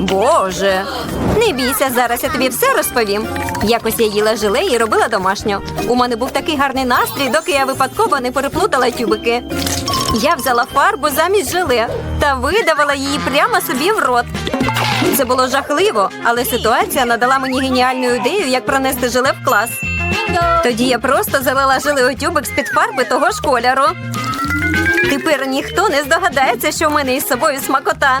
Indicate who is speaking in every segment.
Speaker 1: Боже. Не бійся, зараз я тобі все розповім. Якось я їла желе і робила домашню. У мене був такий гарний настрій, доки я випадково не переплутала тюбики. Я взяла фарбу замість желе та видавала її прямо собі в рот. Це було жахливо, але ситуація надала мені геніальну ідею, як пронести желе в клас. Тоді я просто залила желе у тюбик з-під фарби того ж кольору. Тепер ніхто не здогадається, що в мене із собою смакота.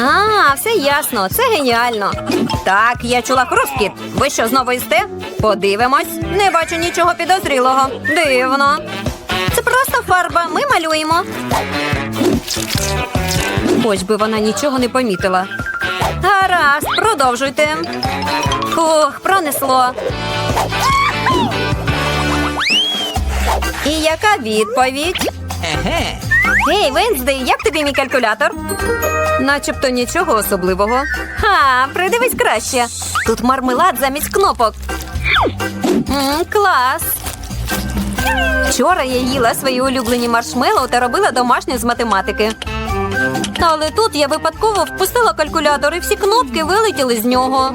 Speaker 1: А, все ясно, це геніально. Так, я чула хрускіт. Ви що, знову їсте? Подивимось. Не бачу нічого підозрілого. Дивно. Це просто фарба. Ми малюємо. Хоч би вона нічого не помітила. Гаразд, продовжуйте. Ох, пронесло. І яка відповідь? Гей, Венздей, як тобі мій калькулятор? Начебто нічого особливого. Ха, придивись краще. Тут мармелад замість кнопок. М, клас. Вчора я їла свої улюблені маршмеллоу та робила домашню з математики. Але тут я випадково впустила калькулятор і всі кнопки вилетіли з нього.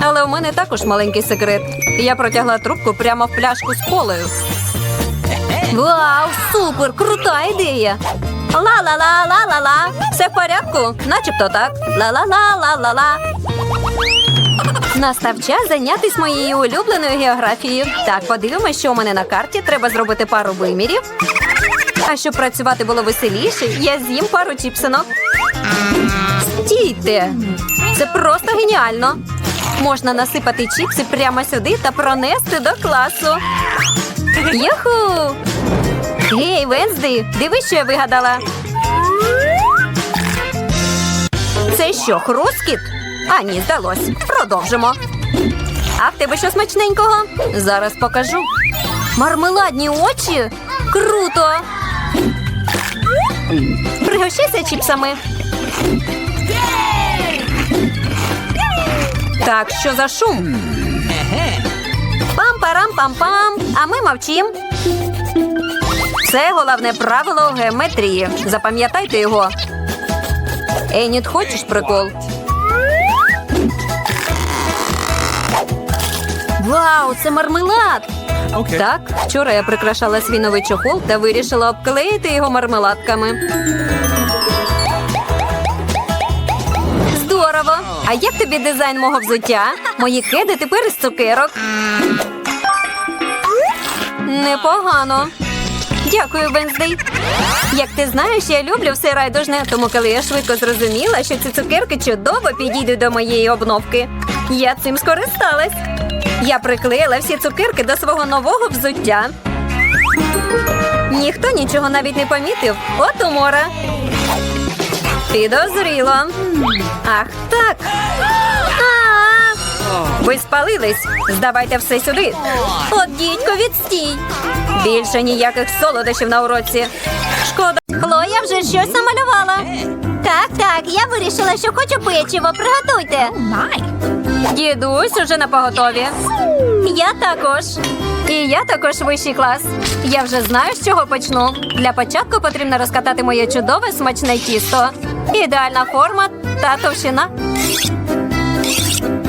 Speaker 1: Але у мене також маленький секрет. Я протягла трубку прямо в пляшку з колою. Вау, супер! Крута ідея! Ла-ла-ла-ла-ла-ла! Все в порядку? Начебто так. Ла-ла-ла-ла-ла-ла. Настав час зайнятися моєю улюбленою географією. Так, подивимось, що у мене на карті. Треба зробити пару вимірів. А щоб працювати було веселіше, я з'їм пару чіпсинок. Стійте! Це просто геніально. Можна насипати чіпси прямо сюди та пронести до класу. Юху! Гей, Венсди, дивись, що я вигадала. Це що, хрускіт? А, ні, здалось. Продовжимо. А в тебе що смачненького? Зараз покажу. Мармеладні очі? Круто! Пригощайся чіпсами. Так, що за шум? Пам-парам-пам-пам. А ми мовчим. Це головне правило геометрії. Запам'ятайте його. Еніт, хочеш прикол? Вау, це мармелад!
Speaker 2: Okay.
Speaker 1: Так, вчора я прикрашала свій новий чохол та вирішила обклеїти його мармеладками. Здорово! А як тобі дизайн мого взуття? Мої кеди тепер із цукерок. Непогано. Дякую, Венздей. Як ти знаєш, я люблю все райдужне, тому коли я швидко зрозуміла, що ці цукерки чудово підійдуть до моєї обновки, я цим скористалась. Я приклеїла всі цукерки до свого нового взуття. Ніхто нічого навіть не помітив. От умора. Підозріло. Ах, так. А-а-а. Ви спалились. Здавайте все сюди. От дідько, відстій. Більше ніяких солодощів на уроці. Шкода. Хлоя вже щось намалювала. Так, так, я вирішила, що хочу печиво. Приготуйте. Дідусь уже на поготові. Я також. І я також вищий клас. Я вже знаю, з чого почну. Для початку потрібно розкатати моє чудове смачне тісто. Ідеальна форма та товщина.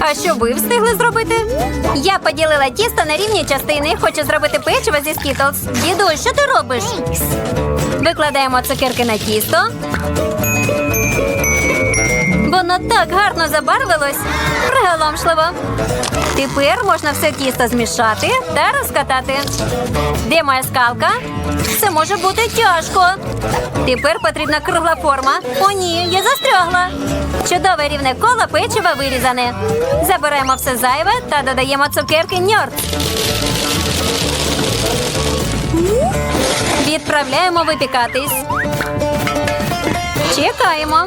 Speaker 1: А що ви встигли зробити? Я поділила тісто на рівні частини. Хочу зробити печиво зі скітлс. Діду, що ти робиш? Викладаємо цукерки на тісто. Воно так гарно забарвилось. Приголомшливо. Тепер можна все тісто змішати та розкатати. Де моя скалка? Це може бути тяжко. Тепер потрібна кругла форма. О, ні, я застрягла. Чудове рівне коло печива вирізане. Забираємо все зайве та додаємо цукерки ньорд. Відправляємо випікатись. Чекаємо.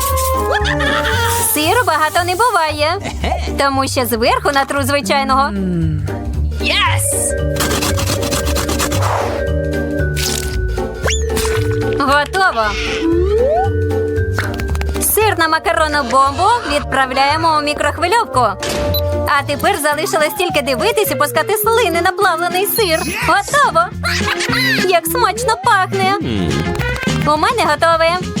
Speaker 1: Сиру багато не буває, тому що зверху натру звичайного.
Speaker 2: Yes!
Speaker 1: Готово. Сир на макаронну бомбу відправляємо у мікрохвильовку. А тепер залишилось тільки дивитись і пускати слини на плавлений сир. Готово. Як смачно пахне. У мене готове.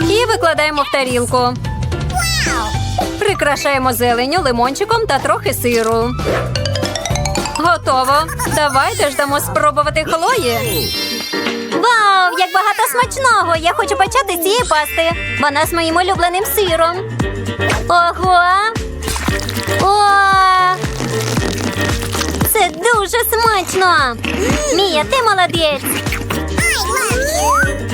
Speaker 1: і викладаємо в тарілку. Прикрашаємо зеленю, лимончиком та трохи сиру. Готово. Давайте ж дамо спробувати хлої. Вау, як багато смачного! Я хочу почати з цієї пасти. Вона з моїм улюбленим сиром. Ого! О! Це дуже смачно! Мія, ти молодець!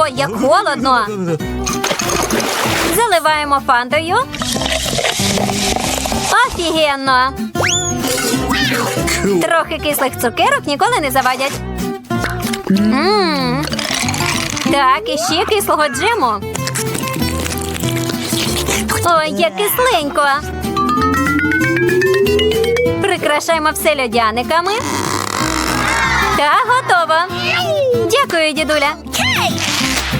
Speaker 1: Ой, як холодно. Заливаємо фантою. Офігенно. Трохи кислих цукерок ніколи не завадять. Мм. Так, і ще кислого джему. Ой, як кисленько. Прикрашаємо все льодяниками. Та готово. Дякую, дідуля.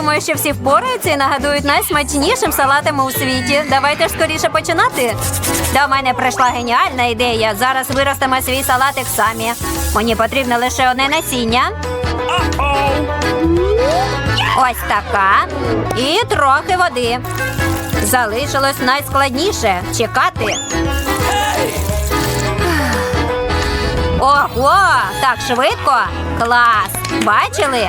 Speaker 1: Думаю, що всі впораються і нагадують найсмачнішим салатами у світі. Давайте ж скоріше починати. До мене прийшла геніальна ідея. Зараз виростемо свій салатик самі. Мені потрібно лише одне насіння. Ось така. І трохи води. Залишилось найскладніше чекати. Ого, так швидко? Клас! Бачили?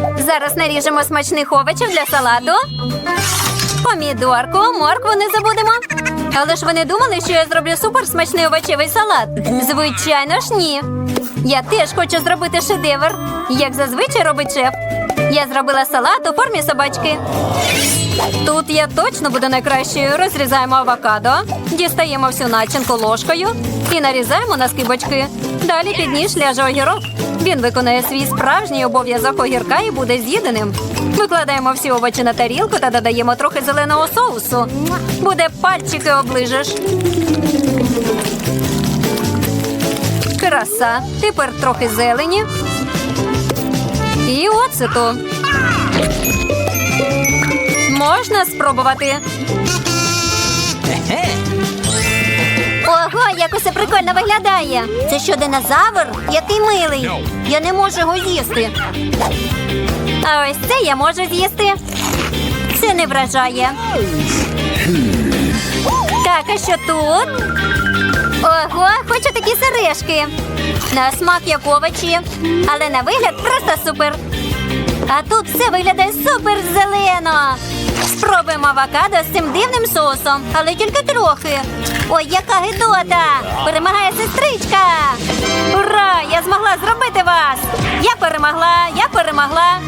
Speaker 1: Зараз наріжемо смачних овочів для салату. Помідорку, моркву не забудемо. Але ж ви не думали, що я зроблю суперсмачний овочевий салат? Звичайно ж, ні. Я теж хочу зробити шедевр, як зазвичай робить шеф. Я зробила салат у формі собачки. Тут я точно буду найкращою. Розрізаємо авокадо, дістаємо всю начинку ложкою і нарізаємо на скибочки. Далі під ніж ляже огірок. Він виконає свій справжній обов'язок огірка і буде з'їденим. Викладаємо всі овочі на тарілку та додаємо трохи зеленого соусу. Буде пальчики оближеш. Краса. Тепер трохи зелені. І оцету. Можна спробувати. Ого, як усе прикольно виглядає. Це що, динозавр? Який милий. Я не можу його з'їсти. А ось це я можу з'їсти. Це не вражає. Так, а що тут? Ого, хочу такі сережки. На смак як овочі, але на вигляд просто супер. А тут все виглядає супер зелено. Спробуємо авокадо з цим дивним соусом, але тільки трохи. Ой, яка гидота! Перемагає сестричка! Ура! Я змогла зробити вас! Я перемогла, я перемогла.